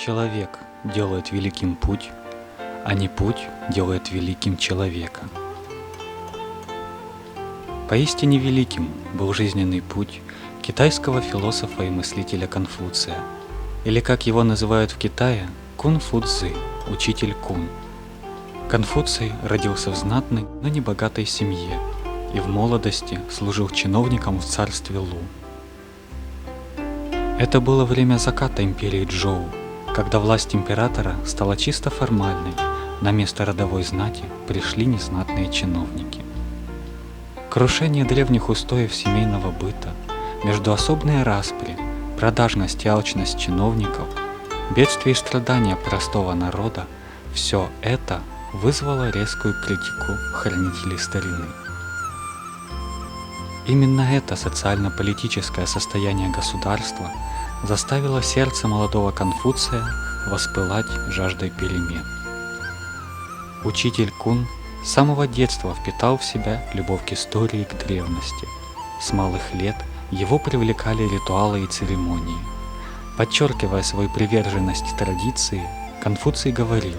Человек делает великим путь, а не путь делает великим человека. Поистине великим был жизненный путь китайского философа и мыслителя Конфуция, или как его называют в Китае, Кун-Фу-Цзы, учитель Кун. Конфуций родился в знатной, но небогатой семье и в молодости служил чиновником в царстве Лу. Это было время заката империи Джоу, когда власть императора стала чисто формальной, на место родовой знати пришли незнатные чиновники. Крушение древних устоев семейного быта, междуособные распри, продажность и алчность чиновников, бедствие и страдания простого народа – все это вызвало резкую критику хранителей старины. Именно это социально-политическое состояние государства заставило сердце молодого Конфуция воспылать жаждой перемен. Учитель Кун с самого детства впитал в себя любовь к истории и к древности. С малых лет его привлекали ритуалы и церемонии. Подчеркивая свою приверженность традиции, Конфуций говорил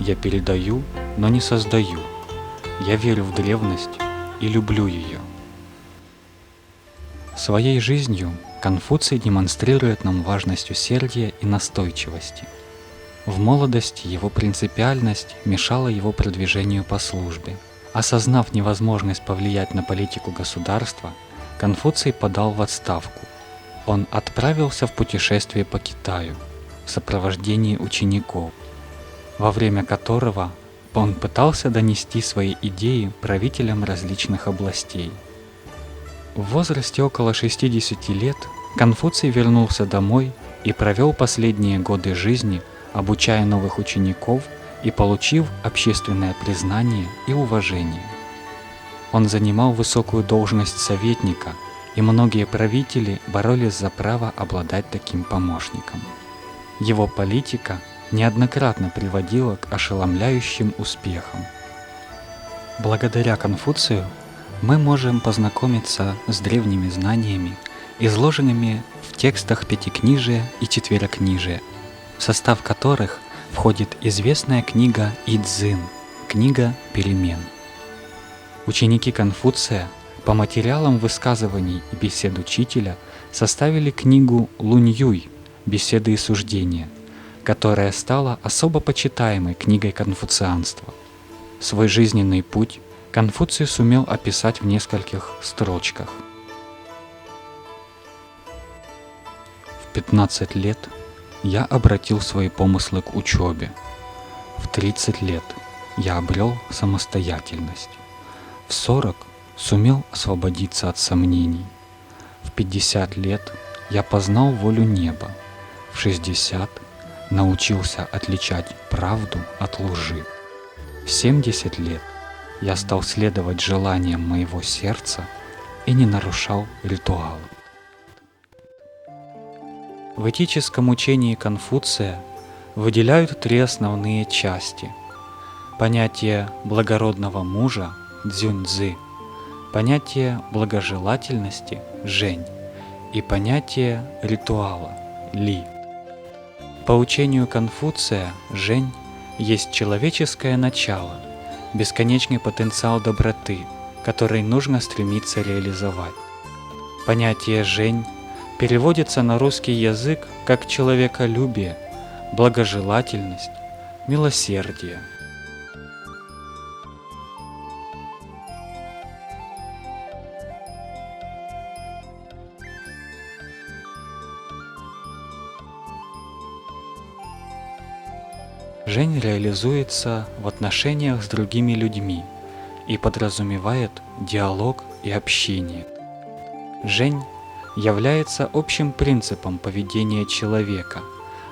«Я передаю, но не создаю. Я верю в древность и люблю ее». Своей жизнью Конфуций демонстрирует нам важность усердия и настойчивости – в молодости его принципиальность мешала его продвижению по службе. Осознав невозможность повлиять на политику государства, Конфуций подал в отставку. Он отправился в путешествие по Китаю в сопровождении учеников, во время которого он пытался донести свои идеи правителям различных областей. В возрасте около 60 лет Конфуций вернулся домой и провел последние годы жизни – обучая новых учеников и получив общественное признание и уважение. Он занимал высокую должность советника, и многие правители боролись за право обладать таким помощником. Его политика неоднократно приводила к ошеломляющим успехам. Благодаря Конфуцию мы можем познакомиться с древними знаниями, изложенными в текстах Пятикнижия и Четверокнижия – в состав которых входит известная книга Идзин – книга перемен. Ученики Конфуция по материалам высказываний и бесед учителя составили книгу Луньюй «Беседы и суждения», которая стала особо почитаемой книгой конфуцианства. Свой жизненный путь Конфуций сумел описать в нескольких строчках. В 15 лет – я обратил свои помыслы к учебе. В 30 лет я обрел самостоятельность. В 40 сумел освободиться от сомнений. В 50 лет я познал волю неба. В 60 научился отличать правду от лжи. В 70 лет я стал следовать желаниям моего сердца и не нарушал ритуалы. В этическом учении Конфуция выделяют три основные части. Понятие благородного мужа – дзюньцзы, понятие благожелательности – жень и понятие ритуала – ли. По учению Конфуция жень есть человеческое начало, бесконечный потенциал доброты, который нужно стремиться реализовать. Понятие жень переводится на русский язык как человеколюбие, благожелательность, милосердие. Жень реализуется в отношениях с другими людьми и подразумевает диалог и общение. Жень является общим принципом поведения человека,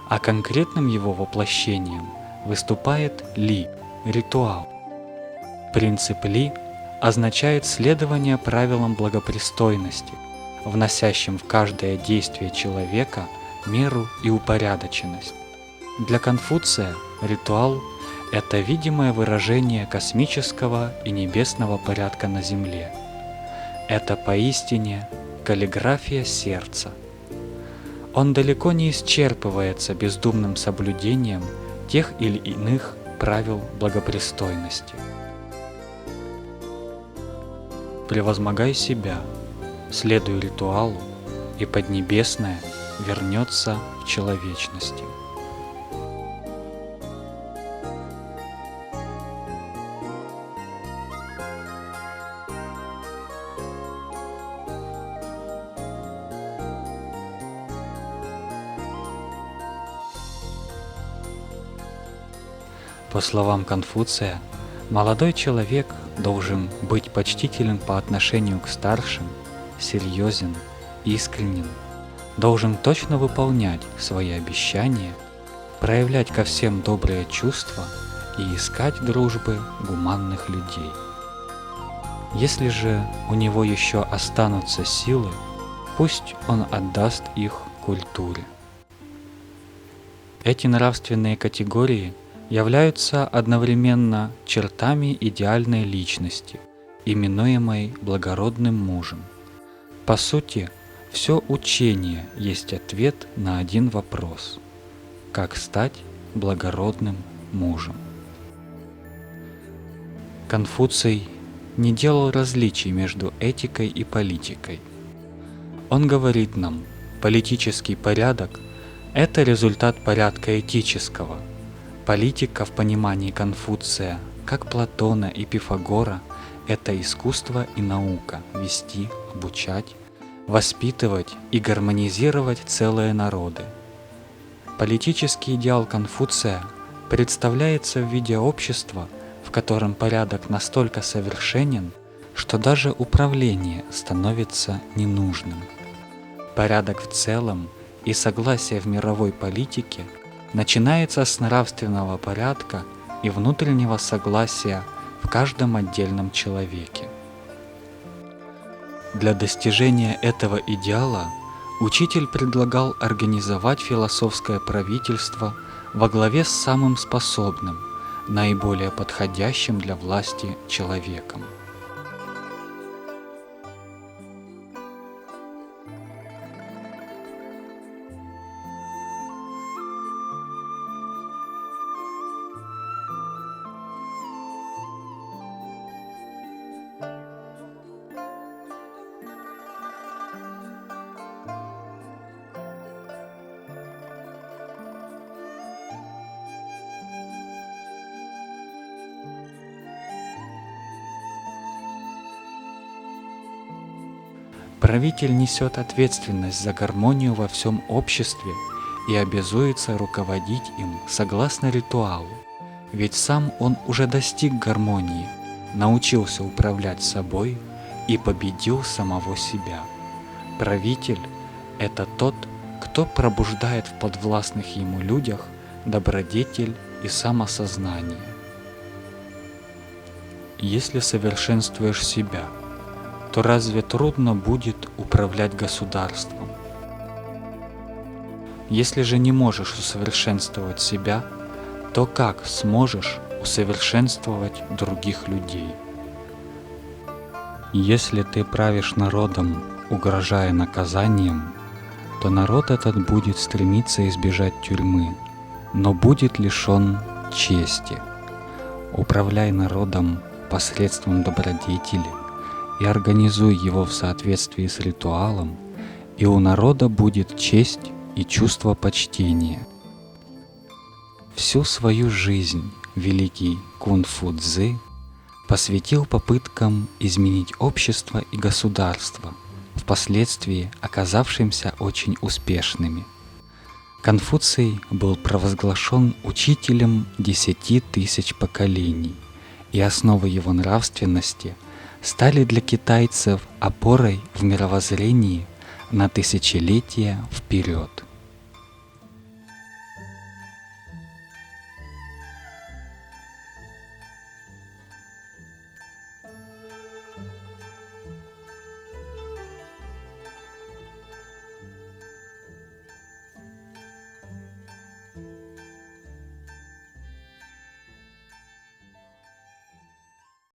а конкретным его воплощением выступает ли – ритуал. Принцип ли означает следование правилам благопристойности, вносящим в каждое действие человека меру и упорядоченность. Для Конфуция ритуал – это видимое выражение космического и небесного порядка на Земле. Это поистине Каллиграфия сердца. он далеко не исчерпывается бездумным соблюдением тех или иных правил благопристойности. Превозмогай себя, следуй ритуалу, и Поднебесное вернется в человечности. По словам Конфуция, молодой человек должен быть почтителен по отношению к старшим, серьезен, искренен, должен точно выполнять свои обещания, проявлять ко всем добрые чувства и искать дружбы гуманных людей. Если же у него еще останутся силы, пусть он отдаст их культуре. Эти нравственные категории – являются одновременно чертами идеальной личности, именуемой благородным мужем. По сути, все учение есть ответ на один вопрос – как стать благородным мужем. Конфуций не делал различий между этикой и политикой. Он говорит нам, политический порядок – это результат порядка этического – Политика в понимании Конфуция, как Платона и Пифагора, это искусство и наука – вести, обучать, воспитывать и гармонизировать целые народы. Политический идеал Конфуция представляется в виде общества, в котором порядок настолько совершенен, что даже управление становится ненужным. Порядок в целом и согласие в мировой политике – начинается с нравственного порядка и внутреннего согласия в каждом отдельном человеке. Для достижения этого идеала учитель предлагал организовать философское правительство во главе с самым способным, наиболее подходящим для власти человеком – Правитель несет ответственность за гармонию во всем обществе и обязуется руководить им согласно ритуалу, ведь сам он уже достиг гармонии, научился управлять собой и победил самого себя. Правитель – это тот, кто пробуждает в подвластных ему людях добродетель и самосознание. Если совершенствуешь себя – то разве трудно будет управлять государством? Если же не можешь усовершенствовать себя, то как сможешь усовершенствовать других людей? Если ты правишь народом, угрожая наказанием, то народ этот будет стремиться избежать тюрьмы, но будет лишен чести. Управляй народом посредством добродетели – и организуй его в соответствии с ритуалом, и у народа будет честь и чувство почтения. Всю свою жизнь великий Кунфу Цзы посвятил попыткам изменить общество и государство, впоследствии оказавшимся очень успешными. Конфуций был провозглашен учителем десяти тысяч поколений, и основой его нравственности – стали для китайцев опорой в мировоззрении на тысячелетия вперед.